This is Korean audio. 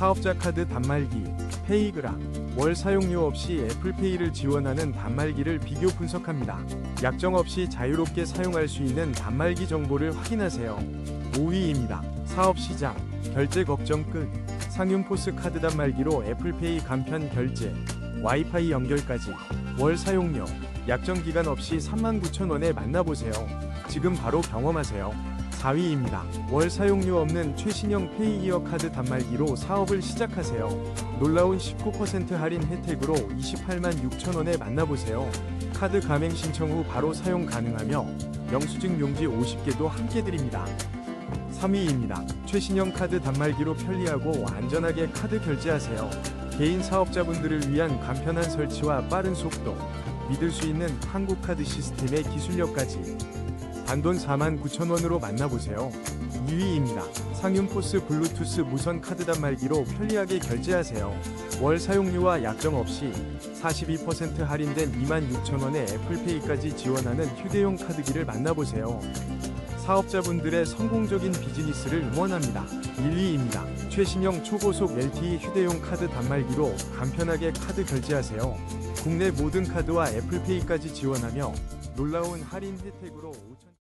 사업자 카드 단말기, 페이그라, 월 사용료 없이 애플페이를 지원하는 단말기를 비교 분석합니다. 약정 없이 자유롭게 사용할 수 있는 단말기 정보를 확인하세요. 5위입니다. 사업 시작, 결제 걱정 끝. 상용 포스 카드 단말기로 애플페이 간편 결제, 와이파이 연결까지. 월 사용료, 약정 기간 없이 39,000원에 만나보세요. 지금 바로 경험하세요. 4위입니다. 월 사용료 없는 최신형 페이이어 카드 단말기로 사업을 시작하세요. 놀라운 19% 할인 혜택으로 28만 6천원에 만나보세요. 카드 가맹 신청 후 바로 사용 가능하며 영수증 용지 50개도 함께 드립니다. 3위입니다. 최신형 카드 단말기로 편리하고 안전하게 카드 결제하세요. 개인 사업자분들을 위한 간편한 설치와 빠른 속도, 믿을 수 있는 한국 카드 시스템의 기술력까지 단돈 49,000원으로 만나보세요. 2위입니다. 상용 포스 블루투스 무선 카드 단말기로 편리하게 결제하세요. 월 사용료와 약정 없이 42% 할인된 26,000원의 애플페이까지 지원하는 휴대용 카드기를 만나보세요. 사업자분들의 성공적인 비즈니스를 응원합니다. 1위입니다. 최신형 초고속 LTE 휴대용 카드 단말기로 간편하게 카드 결제하세요. 국내 모든 카드와 애플페이까지 지원하며 놀라운 할인 혜택으로 5천